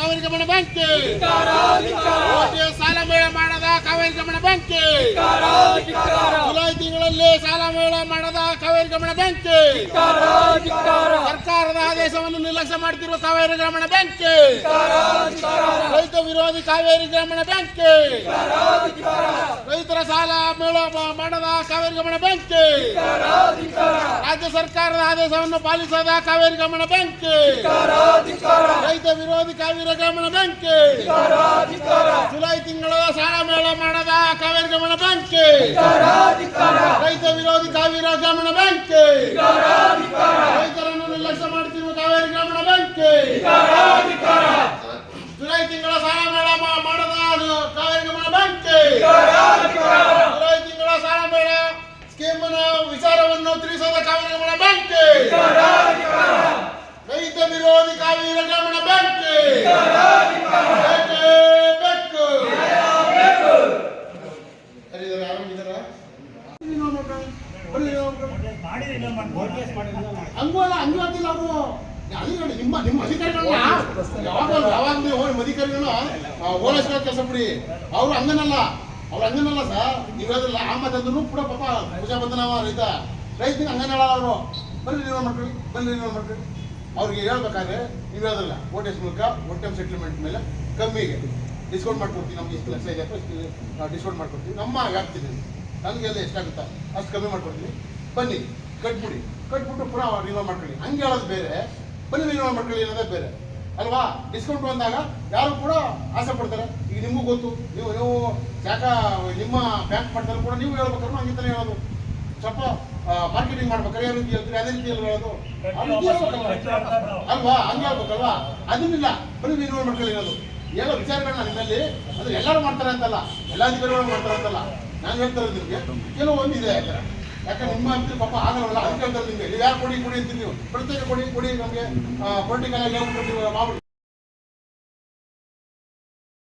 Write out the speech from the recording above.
ಬ್ಯಾಂಕ್ಗೆ ಬ್ಯಾಂಕ್. ಸಾಲ ಮೇಳ ಮಾಡದ ಕಾವೇರಿ ಗಮನ ಬ್ಯಾಂಕ್. ಜುಲೈ ತಿಂಗಳಲ್ಲಿ ಸಾಲ ಮೇಳ ಮಾಡದ ಕಾವೇರಿ ಗಮನ ಬ್ಯಾಂಕ್. ಸರ್ಕಾರದ ಆದೇಶವನ್ನು ನಿರ್ಲಕ್ಷ್ಯ ಮಾಡ್ತಿರುವ ಕಾವೇರಿ ಗ್ರಾಮೀಣ ಬ್ಯಾಂಕ್. ರೈತ ವಿರೋಧಿ ಕಾವೇರಿ ಗ್ರಾಮೀಣ ಬ್ಯಾಂಕ್. ಸಾಲ ಮಾಡದ ಕಾವೇರಿ ಗಮನ ಬ್ಯಾಂಕ್. ರಾಜ್ಯ ಸರ್ಕಾರದ ಆದೇಶವನ್ನು ಪಾಲಿಸದ ಕಾವೇರಿ ಗಮನ ಬ್ಯಾಂಕ್. ರೈತ ವಿರೋಧಿ ಕಾವೇರಿ ಗಮನ ಬ್ಯಾಂಕ್. ಜುಲೈ ತಿಂಗಳ ಸಾಲ ಮೇಳ ಮಾಡದ ಕಾವೇರಿ ಗಮನ ಬ್ಯಾಂಕ್. ರೈತ ವಿರೋಧಿ ಕಾವೇರಿ ಗಮನ ಬ್ಯಾಂಕ್ಗೆ ರೈತರನ್ನು ನಿರ್ಲಕ್ಷ್ಯ ಮಾಡ್ತಿರುವ ಕಾವೇರಿ ಗ್ರಾಮೀಣ ಬ್ಯಾಂಕ್ಗೆ ಜುಲೈ ತಿಂಗಳ ಸಾಲ ಮೇಳ ಮಾ- ಮಾಡದ ಕಾವೇರಿ ಗಮನ ಬ್ಯಾಂಕ್ಗೆ ಜುಲೈ ತಿಂಗಳ ಸಾಲ ಮೇಳ ಸ್ಕೀಮ್ನ ವಿಚಾರವನ್ನು ತಿಳಿಸದ ಕಾವೇರಿ ಗಮನ ಬ್ಯಾಂಕ್ಗೆ ರೈತ ವಿರೋಧಿ ಕಾವೇರಿ ಗ್ರಾಮೀಣ ಬ್ಯಾಂಕ್ಗೆ ನೋಡ್ಬೇಕು. ಹಂಗೂ ಅಂತಿಲ್ಲ ಅವರು. ನೋಡಿ, ನಿಮ್ಮ ನಿಮ್ಮ ಅಧಿಕಾರಿಗಳನ್ನ ಯಾವಾಗ ಯಾವಾಗ ನೀವು ಅಧಿಕಾರಿಗಳನ್ನ ಓಲೈಸ್ಕೊಳ್ಳೋ ಕೆಲಸ ಬಿಡಿ. ಅವ್ರು ಹಂಗನಲ್ಲ ಅವ್ರು ಹಂಗನಲ್ಲ ಸರ್. ನೀವು ಹೇಳಿದ್ರಲ್ಲ ಮಾತಂದ್ರೂ ಕೂಡ ಪಾಪ ಪೂಜಾ ಬಂದನವ ರೈತ. ರೈತನಿಗೆ ಹಂಗನ ಹೇಳೋರು ಬರ್ರಿ ನೀವು ಮಾಡ್ಕೊಳ್ಳಿ ಬನ್ನಿ ನೀವು ಮಾಡ್ಕೊಳ್ಳಿ ಅವ್ರಿಗೆ ಹೇಳ್ಬೇಕಾದ್ರೆ ನೀವು ಹೇಳೋದಲ್ಲ ಓ ಟಿ ಎಸ್ ಮೂಲಕ ಒನ್ ಸೆಟ್ಲ್ಮೆಂಟ್ ಮೇಲೆ ಕಮ್ಮಿಗೆ ಡಿಸ್ಕೌಂಟ್ ಮಾಡ್ಕೊಡ್ತೀವಿ ನಮ್ಗೆ ಇಷ್ಟು ಲಕ್ಷ ಇದೆ ಇಷ್ಟು ಡಿಸ್ಕೌಂಟ್ ಮಾಡ್ಕೊಡ್ತೀವಿ. ನಮ್ಮ ವ್ಯಾಪ್ತಿನಲ್ಲಿ ನನಗೆಲ್ಲ ಎಷ್ಟಾಗುತ್ತಾ ಅಷ್ಟು ಕಮ್ಮಿ ಮಾಡ್ಕೊಡ್ತೀನಿ. ಬನ್ನಿ, ಕಟ್ಬಿಡಿ. ಕಟ್ಬಿಟ್ಟು ಪುನಃ ರಿನೋ ಮಾಡ್ಕೊಳ್ಳಿ. ಹಂಗೆ ಹೇಳೋದು ಬೇರೆ. ಬನ್ನಿ ರಿನೋ ಮಾಡ್ಕೊಳ್ಳಿ ಅನ್ನೋದೇ ಬೇರೆ. ಅಲ್ವಾ? ಡಿಸ್ಕೌಂಟ್ ಬಂದಾಗ ಯಾರು ಕೂಡ ಆಸೆ ಪಡ್ತಾರೆ. ಈಗ ನಿಮಗೂ ಗೊತ್ತು. ನೀವು ನೀವು ಯಾಕ ನಿಮ್ಮ ಬ್ಯಾಂಕ್ ಮಾಡ್ತಾರೆ ಕೂಡ ನೀವು ಹೇಳ್ಬೇಕಾದ್ರೂ ಹಂಗೆ ತಾನೇ ಹೇಳೋದು. ಸ್ವಲ್ಪ ಮಾರ್ಕೆಟಿಂಗ್ ಮಾಡ್ಬೇಕಾದ್ರೆ ಯಾವ ರೀತಿ ಹೇಳ್ತೀರಿ ಅದೇ ರೀತಿ ಹೇಳೋದು? ಅಲ್ವಾ? ಹಂಗೆ ಹೇಳ್ಬೇಕಲ್ವಾ? ಅದನ್ನಿಲ್ಲ. ಬರೀ ರಿನೋ ಮಾಡ್ಕೊಳ್ಳಿ ಅನ್ನೋದು ಎಲ್ಲ ವಿಚಾರಗಳನ್ನ ನಿಮ್ಮಲ್ಲಿ. ಅಂದ್ರೆ ಎಲ್ಲರೂ ಮಾಡ್ತಾರೆ ಅಂತಲ್ಲ. ಎಲ್ಲ ಅಧಿಕಾರಿಗಳು ಮಾಡ್ತಾರೆ ಅಂತಲ್ಲ. ನಾನು ಹೇಳ್ತಾ ಇರೋದು ನಿಮಗೆ. ಕೆಲವೊಂದು ಇದೆ ಆ ಯಾಕಂದ್ರೆ ನಿಮ್ಮ ಅಂತ ಪಾಪ ಆಗಲ್ಲ ಅದಕ್ಕೆ ಹೇಳ್ತಾರೆ ನಿಮಗೆ. ನೀವು ಯಾರು ಕೊಡಿ ಕೊಡಿ ಅಂತೀರಿ ನೀವು? ಪ್ರತ್ಯೇಕ ಕೊಡಿ ಕೊಡಿ ನಮಗೆ. ಪೊಲಿಟಿಕಲ್ ಆಗಿ ಮಾಡ್ಬಿಡಿ